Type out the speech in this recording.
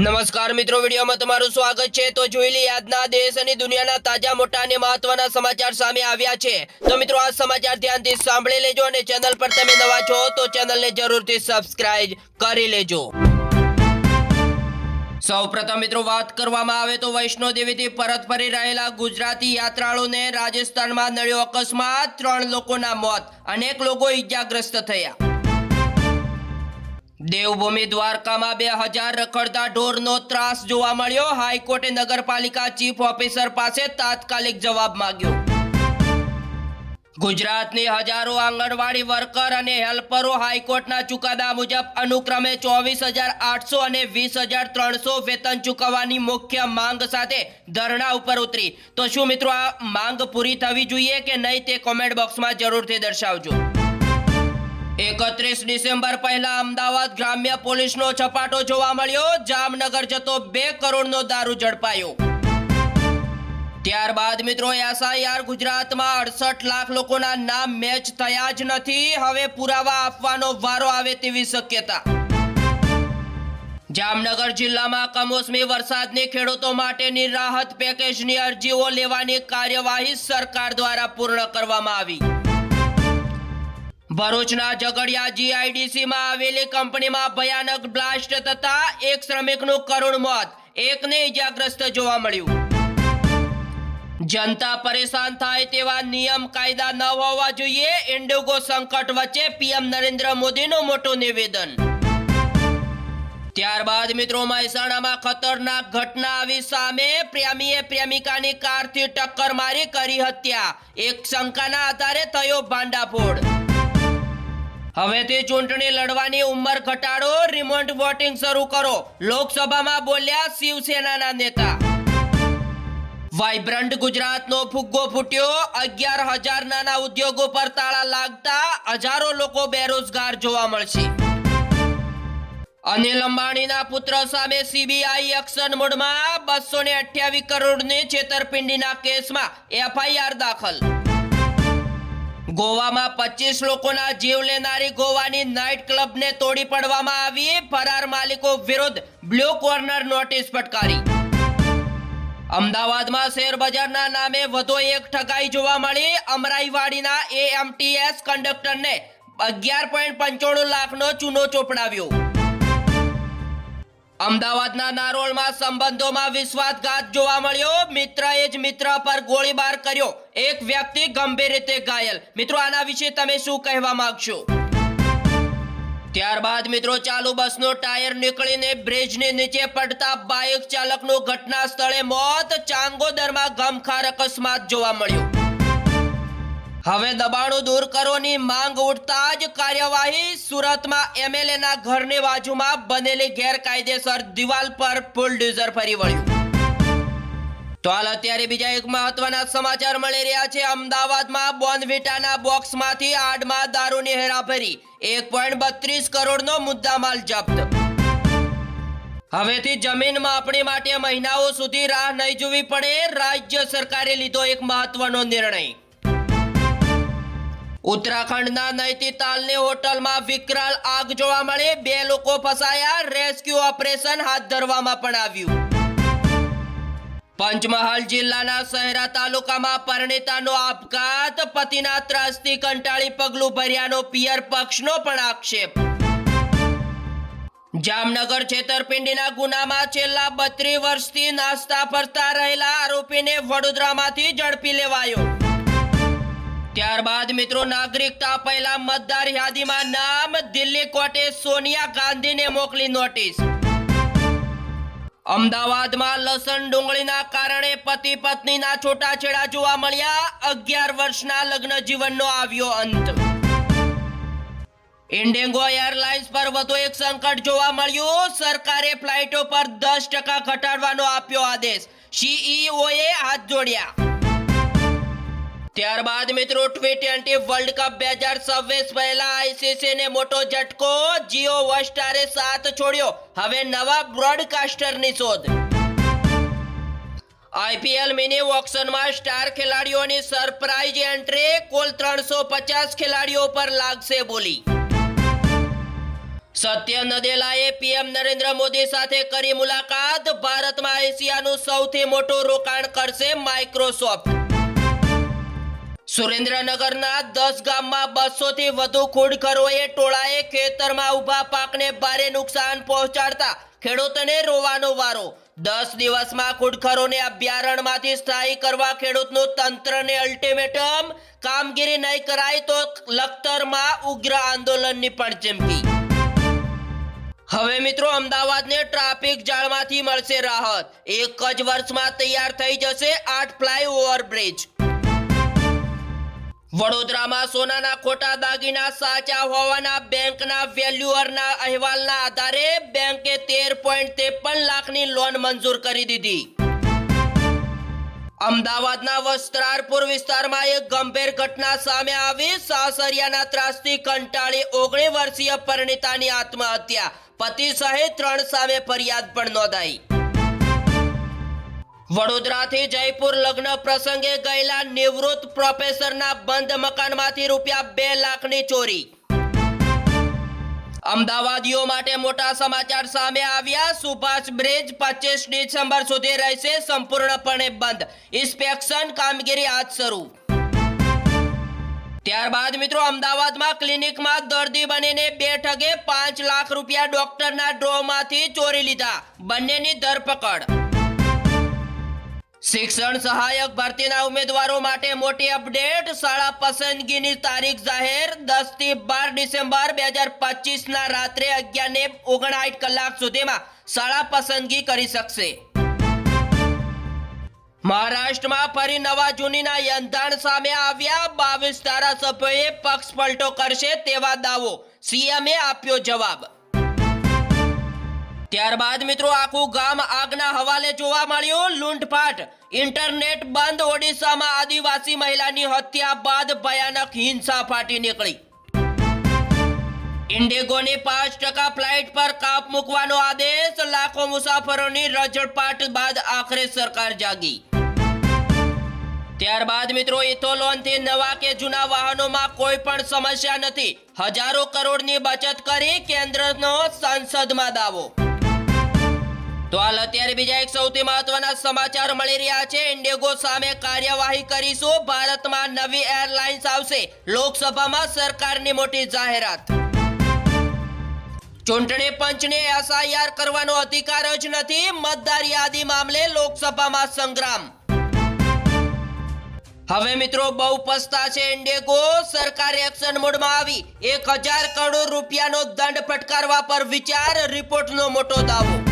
નમસ્કાર મિત્રો, વિડીયોમાં તમારું સ્વાગત છે. તો જોઈ લઈએ, આજના દેશ અને દુનિયાના તાજા, મોટા અને મહત્વના સમાચાર સામે આવ્યા છે. તો મિત્રો, આ સમાચાર ધ્યાનથી સાંભળી લેજો અને ચેનલ પર તમે નવા છો, તો ચેનલને જરૂરથી સબસ્ક્રાઇબ કરી લેજો. સૌપ્રથમ મિત્રો, વાત કરવામાં આવે તો વૈષ્ણોદેવીથી પરત ફરી રહેલા ગુજરાતી યાત્રાળુને રાજસ્થાનમાં નડ્યો અકસ્માત. ત્રણ લોકોના મોત, અનેક લોકો ઈજાગ્રસ્ત થયા. દેવભૂમિ દ્વારકામાં બે હજાર રખડતા ઢોરનો ત્રાસ જોવા મળ્યો. હાઈકોર્ટે નગરપાલિકા ચીફ ઓફિસર પાસે તાત્કાલિક જવાબ માંગ્યો. ગુજરાતની હજારો આંગણવાડી વર્કર અને હેલ્પરો હાઈકોર્ટના ચુકાદા મુજબ અનુક્રમે ચોવીસ હજાર આઠસો અને વીસ હજાર ત્રણસો વેતન ચૂકવવાની મુખ્ય માંગ સાથે ધરણા ઉપર ઉતરી. તો શું મિત્રો આ માંગ પૂરી થવી જોઈએ કે નહીં તે કોમેન્ટ બોક્સમાં જરૂરથી દર્શાવજો. એકત્રીસ ડિસેમ્બર પહેલા અમદાવાદ ગ્રામ્ય પોલીસનો છપાટો જોવા મળ્યો. જામનગર જતો બે કરોડનો દારૂ ઝડપાયો. ત્યારબાદ મિત્રો એસઆઈઆર ગુજરાતમાં અડસઠ લાખ લોકોના નામ મેચ થયા જ નથી. હવે પુરાવા આપવાનો વારો આવે તેવી શક્યતા. જામનગર જિલ્લામાં કમોસમી વરસાદની ખેડૂતો માટેની રાહત પેકેજની અરજીઓ લેવાની કાર્યવાહી સરકાર દ્વારા પૂર્ણ કરવામાં આવી. ભરૂચના ઝઘડિયા જીઆઈડીસીમાં આવેલી કંપનીમાં ભયાનક બ્લાસ્ટ થતા એક શ્રમિકનું કરુણ મોત, એકને ઇજાગ્રસ્ત જોવા મળ્યું. જનતા પરેશાન થાય તેવા નિયમ, કાયદા ન હોવા જોઈએ, ઇન્ડિગો સંકટ વચ્ચે પીએમ નરેન્દ્ર મોદીનું મોટું નિવેદન. ત્યારબાદ મિત્રો મહેસાણામાં ખતરનાક ઘટના આવી સામે પ્રેમીએ પ્રેમિકાની કારથી ટક્કર મારી કરી હત્યા. એક શંકાના આધારે થયો ભાંડાફોડ. હવેથી ચૂંટણી લડવાની ઉંમર ઘટાડો રિમોટ વોટિંગ શરૂ કરો. લોકસભામાં બોલ્યા શિવસેનાના નેતા. વાઇબ્રન્ટ ગુજરાતનો ફુગ્ગો ફૂટ્યો, અગિયાર હજાર નાના ઉદ્યોગો પર તાળા લાગતા હજારો લોકો બેરોજગાર જોવા મળશે. અનિલ અંબાણીના પુત્ર સામે સીબીઆઈ એક્શન મોડમાં બસો ને અઠ્યાવીસ કરોડની છેતરપિંડીના કેસમાં એફઆઈઆર દાખલ. ગોવામાં પચીસ લોકોના જીવ લેનારી ગોવાની નાઇટ ક્લબને તોડી પાડવામાં આવી. ફરાર માલિકો વિરુદ્ધ બ્લુ કોર્નર નોટિસ ફટકારી. અમદાવાદમાં શેર બજારના નામે વધુ એક ઠગાઈ જોવા મળી. અમરાઈવાડીના એએમટીએસ કંડક્ટરને અગિયાર પોઈન્ટ પંચાણું લાખનો ચૂનો ચોપડાવ્યો. અમદાવાદના નારોલમાં સંબંધોમાં વિશ્વાસઘાત જોવા મળ્યો. મિત્રએ જ મિત્ર પર ગોળીબાર કર્યો. એક વ્યક્તિ ગંભીર રીતે ઘાયલ. મિત્રો, આના વિશે તમે શું કહેવા માંગશો? ત્યારબાદ મિત્રો, ચાલુ બસનો ટાયર નીકળીને બ્રિજની નીચે પડતા બાઇક ચાલકનું ઘટના સ્થળે મોત. ચાંગોદરમાં ગમખાર અકસ્માત જોવા મળ્યો. હવે દબાણો દૂર કરોની માંગ ઉઠતા જ કાર્યવાહી સુરતમાં એમએલએ ના ઘરની બાજુમાં બનેલી ગેરકાયદેસર દિવાલ પર બુલડોઝર ફરી વળ્યું. તો હાલ અત્યારે બીજા એક મહત્વના સમાચાર મળી રહ્યા છે. અમદાવાદમાં બોનવિટાના બોક્સમાંથી આડમાં દારૂની હેરાફેરી, એક પોઈન્ટ બત્રીસ કરોડનો મુદ્દામાલ જપ્ત. હવેથી જમીન માપણી માટે મહિનાઓ સુધી રાહ નહીં જોવી પડે. રાજ્ય સરકારે લીધો એક મહત્વનો નિર્ણય. ઉત્તરાખંડના નૈતીતાલની હોટલમાં વિકરાલ આગ જોવા મળી. બે લોકો ફસાયા. રેસ્ક્યુ ઓપરેશન હાથ ધરવામાં પણ આવ્યું. પંચમહાલ જિલ્લાના શહેરા તાલુકામાં પરણિતાનો આપઘાત. પતિના ત્રાસથી કંટાળી પગલું ભર્યાનો પિયર પક્ષનો પણ આક્ષેપ. જામનગર છેતરપિંડીના ગુનામાં છેલ્લા બત્રીસ વર્ષથી નાસ્તા ફરતા રહેલા આરોપીને વડોદરામાંથી ઝડપી લેવાયો. ત્યારબાદ મિત્રો, નાગરિકતા પહેલા મતદાર યાદીમાં નામ, દિલ્હી કોર્ટે સોનિયા ગાંધીને મોકલી નોટિસ. અમદાવાદમાં લસણ ડુંગળીના કારણે પતિ પત્નીના છૂટાછેડા જોવા મળ્યા. અગિયાર વર્ષના લગ્ન જીવનનો આવ્યો અંત. ઇન્ડિગો એરલાઇન્સ પર વધુ એક સંકટ જોવા મળ્યું. સરકારે ફ્લાઇટો પર દસ ટકા ઘટાડવાનો આપ્યો આદેશ. સીઈઓએ હાથ જોડ્યા. ત્યારબાદ મિત્રો ટી ટ્વેન્ટી વર્લ્ડ કપ બે હજાર છવ્વીસ પહેલા આઈસીસી ને મોટો ઝટકો જીઓ વસ્ટારે સાથ છોડ્યો. હવે નવા બ્રોડકાસ્ટરની શોધ. આઈપીએલ મિની ઓક્શનમાં સ્ટાર ખેલાડીઓની સરપ્રાઇઝ એન્ટ્રી કુલ ત્રણસો પચાસ ખેલાડીઓ પર લાગશે બોલી. સત્ય નદેલાએ પીએમ નરેન્દ્ર મોદી સાથે કરી મુલાકાત. ભારતમાં એશિયાનું સૌથી મોટું રોકાણ કરશે માઇક્રોસોફ્ટ સુરેન્દ્રનગરના દસ ગામમાં બસો થી વધુ ખુડખરોએ ટોળાએ ખેતરમાં ઊભા પાકને ભારે નુકસાન પહોંચાડતા ખેડૂતને રોવાનો વારો. દસ દિવસમાં ખુડખરોને અભયારણ્યમાંથી સ્થાયી કરવા ખેડૂતનું તંત્રને અલ્ટિમેટમ. કામગીરી નહીં કરાય તો લખતરમાં ઉગ્ર આંદોલનની પણ ચીમકી. હવે મિત્રો અમદાવાદને ટ્રાફિક જાળમાંથી મળશે રાહત. એક જ વર્ષમાં તૈયાર થઈ જશે આઠ ફ્લાય ઓવરબ્રિજ વડોદરામાં સોનાના ખોટા દાગીના સાચા હોવાના બેંકના વેલ્યુઅરના અહેવાલના આધારે બેંકે તેર પોઈન્ટ ત્રેપન લાખની લોન મંજૂર કરી દીધી. અમદાવાદના વસ્ત્રારપુર વિસ્તારમાં એક ગંભીર ઘટના સામે આવી. સાસરિયાના ત્રાસથી કંટાળી ઓગણી વર્ષીય પરિણીતાની આત્મહત્યા. પતિ સહિત ત્રણ સામે ફરિયાદ પણ નોંધાઈ. વડોદરાથી જયપુર લગ્ન પ્રસંગે ગયેલા નિવૃત્ત પ્રોફેસરના બંધ મકાનમાંથી રૂપિયા બે લાખની ચોરી. અમદાવાદીઓ માટે મોટા સમાચાર સામે આવ્યા. સુભાષ બ્રિજ પચીસ ડિસેમ્બર સુધી રહેશે, સંપૂર્ણપણે બંધ. ઇન્સ્પેક્શન કામગીરી હાથ શરૂ. ત્યારબાદ મિત્રો, અમદાવાદમાં ક્લિનિકમાં દર્દી બનીને બે ઠગે પાંચ લાખ રૂપિયા ડોક્ટરના ડ્રોમાંથી ચોરી લીધા. બંનેની ધરપકડ. શિક્ષણ સહાયક ભરતીના ઉમેદવારો માટે મોટી અપડેટ. શાળા પસંદગીની તારીખ જાહેર. દસથી બાર ડિસેમ્બર બે હજાર પચીસ ના રાત્રે અગિયાર ને ઓગણસાઠ કલાક સુધીમાં શાળા પસંદગી કરી શકશે. મહારાષ્ટ્રમાં ફરી નવા જૂનીના યંધાણ સામે આવ્યા. બાવીસ ધારાસભ્યોએ પક્ષ પલટો કરશે તેવા દાવો. સીએમએ આપ્યો જવાબ. ત્યારબાદ મિત્રો આખું ગામ આગના હવાલે જોવા મળ્યું. લૂંટફાટ. ઇન્ટરનેટ બંધ. ઓડિશામાં આદિવાસી મહિલાની હત્યા બાદ ભયાનક હિંસા ફાટી નીકળી. ઇન્ડિગોની પાંચ ટકા ફ્લાઇટ પર કાપ મૂકવાનો આદેશ. લાખો મુસાફરોની રજડપાટ બાદ આખરે સરકાર જાગી. ત્યારબાદ મિત્રો ઇથોલોનથી નવા કે જૂના વાહનોમાં કોઈ પણ સમસ્યા નથી. હજારો કરોડની બચત કરી કેન્દ્રનો સંસદમાં દાવો. તો હાલ અત્યારે બીજા એક સૌથી મહત્વના સમાચાર મળી રહ્યા છે. ઇન્ડિગો સામે કાર્યવાહી કરીશું. ભારતમાં નવી એરલાઇન્સ આવશે. લોકસભામાં સરકારની મોટી જાહેરાત. ચૂંટણી પંચને એસઆઈઆર કરવાનો અધિકાર જ નથી. મતદાર યાદી મામલે લોકસભામાં સંગ્રામ. હવે મિત્રો, બહુ પસ્તા છે ઇન્ડિગો સરકાર એક્શન મોડમાં આવી. એક હજાર કરોડ રૂપિયાનો દંડ ફટકારવા પર વિચાર. રિપોર્ટનો મોટો દાવો.